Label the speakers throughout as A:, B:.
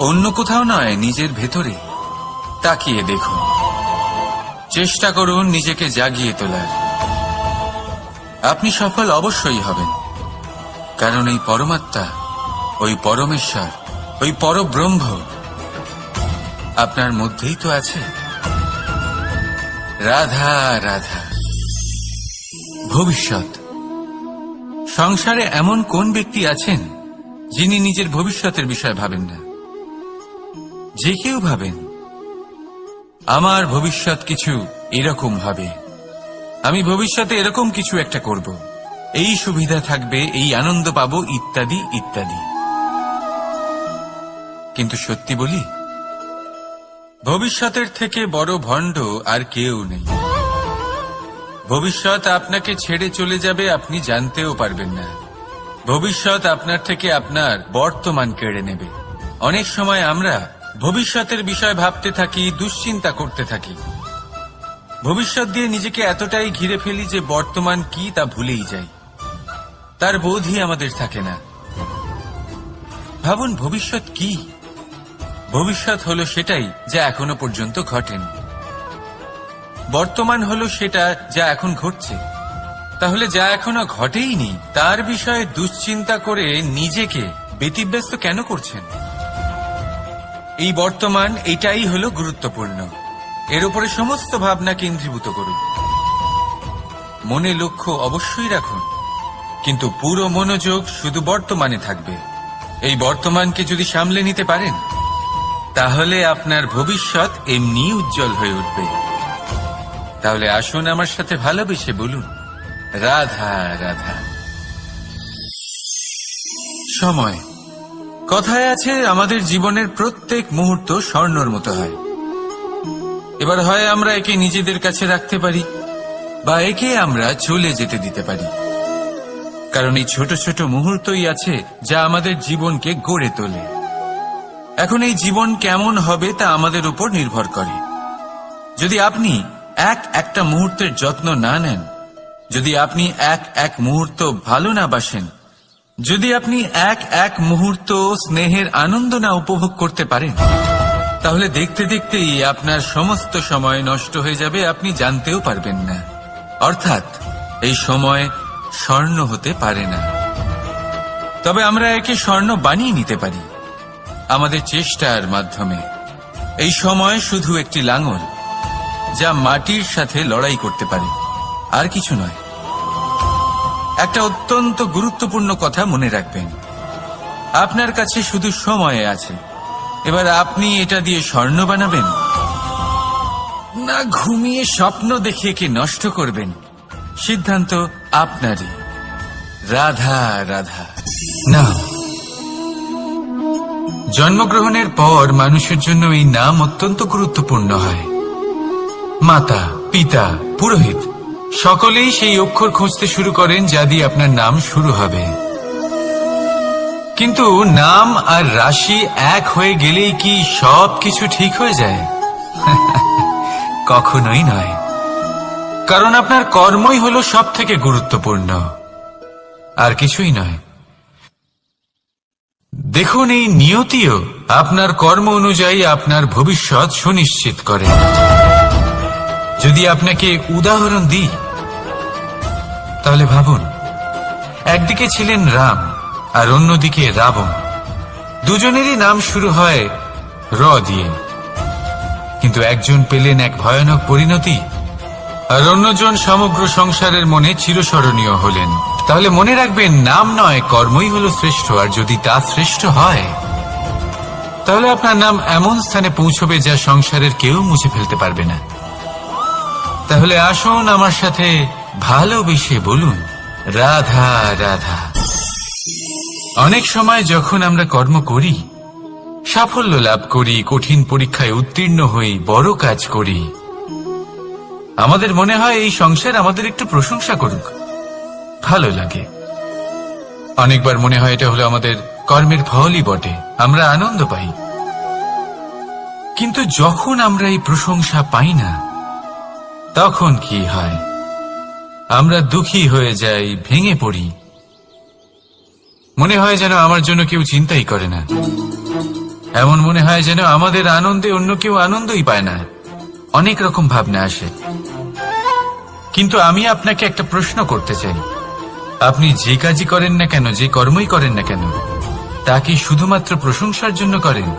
A: অন্য কোথাও নয়, নিজের ভেতরে। তাকিয়ে দেখুন। চেষ্টা করুন নিজেকে জাগিয়ে তোলার। আপনি সফল অবশ্যই হবেন। কারণ এই পরমাত্মা, ওই পরমেশ্বর, ওই পরব্রহ্ম আপনার মধ্যেই তো আছে। রাধা রাধা। ভবিষ্যৎ। সংসারে এমন কোন ব্যক্তি আছেন যিনি নিজের ভবিষ্যতের বিষয় ভাবেন না? যে কেউ ভাবেন, আমার ভবিষ্যৎ কিছু এরকম হবে। আমি ভবিষ্যতে এরকম কিছু একটা করব। এই সুবিধা থাকবে, এই আনন্দ পাব, ইত্যাদি ইত্যাদি। কিন্তু সত্যি বলি, ভবিষ্যতের থেকে বড় ভণ্ড আর কেউ নেই। ভবিষ্যৎ আপনাকে ছেড়ে চলে যাবে, আপনি জানতেও পারবেন না। ভবিষ্যৎ আপনার থেকে আপনার বর্তমান কেড়ে নেবে। অনেক সময় আমরা ভবিষ্যতের বিষয় ভাবতে থাকি, দুশ্চিন্তা করতে থাকি। ভবিষ্যৎ দিয়ে নিজেকে এতটাই ঘিরে ফেলি যে বর্তমান কি তা ভুলেই যাই। তার বোধই আমাদের থাকে না। ভাবুন, ভবিষ্যৎ কি? ভবিষ্যৎ হলো সেটাই যা এখনও পর্যন্ত ঘটেনি। বর্তমান হলো সেটা যা এখন ঘটছে। তাহলে যা এখনও ঘটেইনি, তার বিষয়ে দুশ্চিন্তা করে নিজেকে ব্যতিব্যস্ত কেন করছেন? এই বর্তমান এটাই হলো গুরুত্বপূর্ণ। এর উপরে সমস্ত ভাবনা কেন্দ্রীভূত করুন। মনে লক্ষ্য অবশ্যই রাখুন। কিন্তু পুরো মনোযোগ শুধু বর্তমানে থাকবে। এই বর্তমানকে যদি সামলে নিতে পারেন, তাহলে আপনার ভবিষ্যৎ এমনি উজ্জ্বল হয়ে উঠবে। তাহলে আসুন আমার সাথে ভালোবেসে বলুন, রাধা রাধা। সময়। কথায় আছে, আমাদের জীবনের প্রত্যেক মুহূর্ত স্বর্ণর মতো হয়। এবার হয় আমরা একে নিজেদের কাছে রাখতে পারি, বা একে আমরা চলে যেতে দিতে পারি। কারণ এই ছোট ছোট মুহূর্তই আছে যা আমাদের জীবনকে গড়ে তোলে। এখন এই জীবন কেমন হবে তা আমাদের উপর নির্ভর করে। যদি আপনি এক একটা মুহূর্তের যত্ন না নেন, যদি আপনি এক এক মুহূর্ত ভালো না বাসেন যদি আপনি এক এক মুহূর্ত স্নেহের আনন্দ না উপভোগ করতে পারেন, তাহলে দেখতে দেখতেই আপনার সমস্ত সময় নষ্ট হয়ে যাবে, আপনি জানতেও পারবেন না। অর্থাৎ, এই সময় স্বর্ণ হতে পারে না। তবে আমরা একে স্বর্ণ বানিয়ে নিতে পারি, আমাদের চেষ্টার মাধ্যমে। এই সময় শুধু একটি লাঙল, যা মাটির সাথে লড়াই করতে পারে, আর কিছু নয়। একটা অত্যন্ত গুরুত্বপূর্ণ কথা মনে রাখবেন। আপনার কাছে শুধু সময় আছে। এবার আপনি এটা দিয়ে স্বর্ণ বানাবেন। না ঘুমিয়ে স্বপ্ন দেখে একে নষ্ট করবেন। সিদ্ধান্ত আপনারই। রাধা রাধা। না। জন্মগ্রহণের পর মানুষের জন্য এই নাম অত্যন্ত গুরুত্বপূর্ণ হয়। মাতা, পিতা, পুরোহিত। সকলেই সেই অক্ষর খুঁজতে শুরু করেন যা দিয়ে আপনার নাম শুরু হবে। কিন্তু নাম আর রাশি এক হয়ে গেলেই কি সব কিছু ঠিক হয়ে যায়? কখনোই নয়। কারণ আপনার কর্মই হলো সব থেকে গুরুত্বপূর্ণ। আর কিছুই নয়। দেখুন, এই নিয়তিও আপনার কর্ম অনুযায়ী আপনার ভবিষ্যৎ সুনিশ্চিত করে। যদি আপনাকে উদাহরণ দিই তাহলে ভাবুন, একদিকে ছিলেন রাম আর অন্যদিকে রাবণ। দুজনেরই নাম শুরু হয় র দিয়ে। কিন্তু একজন পেলেন এক ভয়ানক পরিণতি আর অন্যজন সমগ্র সংসারের মনে চিরস্মরণীয় হলেন। তাহলে মনে রাখবেন, নাম নয়, কর্মই হলো শ্রেষ্ঠ, আর যদি তা শ্রেষ্ঠ হয়, তাহলে আপনার নাম এমন স্থানে পৌঁছবে যা সংসারের কেউ মুছে ফেলতে পারবে না। তাহলে আসুন আমার সাথে ভালোবেসে বলুন, রাধা রাধা। অনেক সময় যখন আমরা কর্ম করি, সাফল্য লাভ করি, কঠিন পরীক্ষায় উত্তীর্ণ হই, বড় কাজ করি, আমাদের মনে হয় এই সংসার আমাদের একটু প্রশংসা করুক। ভালো লাগে। অনেকবার মনে হয় এটা হলো আমাদের কর্মের ফলই বটে, আমরা আনন্দ পাই। কিন্তু যখন আমরা এই প্রশংসা পাই না, তখন কি হয়? আমরা দুঃখী হয়ে যাই, ভেঙে পড়ি। মনে হয় যেন আমার জন্য কেউ চিন্তাই করে না। এমন মনে হয় যেন আমাদের আনন্দে অন্য কেউ আনন্দই পায় না। অনেক রকম ভাবনা আসে। কিন্তু আমি আপনাকে একটা প্রশ্ন করতে চাই। আপনি যে কাজই করেন না কেন, যে কর্মই করেন না কেন, তা কি শুধুমাত্র প্রশংসার জন্য করেন?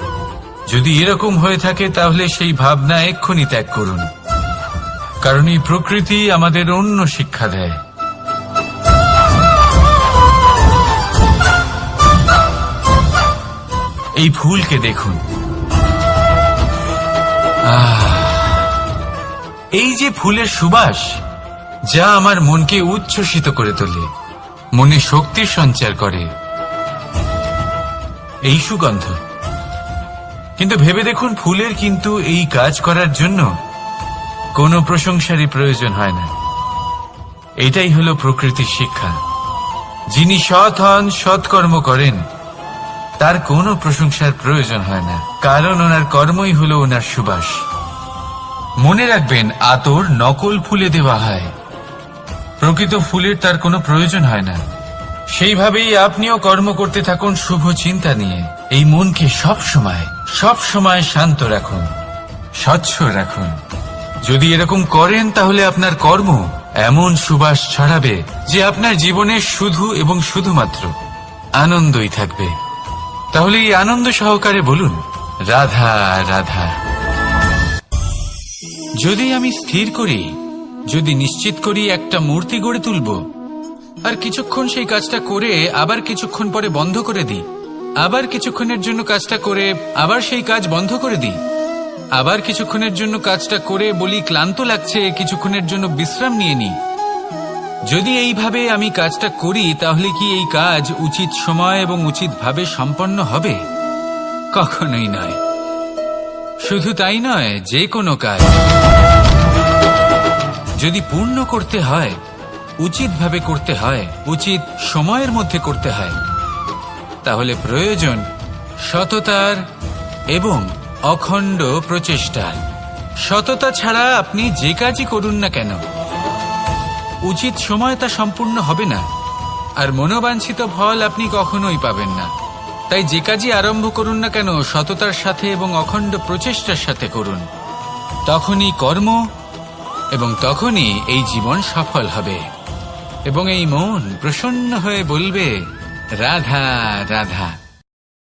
A: যদি এরকম হয়ে থাকে, তাহলে সেই ভাবনা এক্ষুনি ত্যাগ করুন। কারণ এই প্রকৃতি আমাদের অন্য শিক্ষা দেয়। এই ফুলকে দেখুন। এই যে ফুলের সুবাস, যা আমার মনকে উচ্ছ্বসিত করে তোলে, মনে শক্তির সঞ্চার করে। এই সুগন্ধ। কিন্তু ভেবে দেখুন, ফুলের কিন্তু এই কাজ করার জন্য কোনো প্রশংসারই প্রয়োজন হয় না। এটাই হলো প্রকৃতির শিক্ষা। যিনি সৎ হন সৎকর্ম করেন, তার কোনো প্রশংসার প্রয়োজন হয় না। কারণ ওনার কর্মই হলো ওনার সুবাস। মনে রাখবেন, আতর নকল ফুলে দেওয়া হয়। প্রকৃত ফুলের তার কোনো প্রয়োজন হয় না। সেইভাবেই আপনিও কর্ম করতে থাকুন শুভ চিন্তা নিয়ে। এই মনকে সব সময় সব সময় শান্ত রাখুন, স্বচ্ছ রাখুন। যদি এরকম করেন তাহলে আপনার কর্ম এমন সুবাস ছড়াবে যে আপনার জীবনে শুধু এবং শুধুমাত্র আনন্দই থাকবে। তাহলে এই আনন্দ সহকারে বলুন, রাধা রাধা। যদি আমি স্থির করি, যদি নিশ্চিত করি একটা মূর্তি গড়ে তুলব, আর কিছুক্ষণ সেই কাজটা করে আবার কিছুক্ষণ পরে বন্ধ করে দিই, আবার কিছুক্ষণের জন্য কাজটা করে আবার সেই কাজ বন্ধ করে দিই আবার কিছুক্ষণের জন্য কাজটা করে বলি, ক্লান্ত লাগছে, কিছুক্ষণের জন্য বিশ্রাম নিয়ে নিই যদি এইভাবে আমি কাজটা করি, তাহলে কি এই কাজ উচিত সময় এবং উচিতভাবে সম্পন্ন হবে? কখনোই নয়। শুধু তাই নয়, যে কোনো কাজ যদি পূর্ণ করতে হয়, উচিতভাবে করতে হয়, উচিত সময়ের মধ্যে করতে হয়, তাহলে প্রয়োজন সততার এবং অখণ্ড প্রচেষ্টা সততা ছাড়া আপনি যে কাজই করুন না কেন, উচিত সময় তা সম্পূর্ণ হবে না, আর মনোবাঞ্ছিত ফল আপনি কখনোই পাবেন না। তাই যে কাজই আরম্ভ করুন না কেন, সততার সাথে এবং অখণ্ড প্রচেষ্টার সাথে করুন। তখনই কর্ম এবং তখনই এই জীবন সফল হবে। এবং এই মন প্রসন্ন হয়ে বলবে, রাধা রাধা।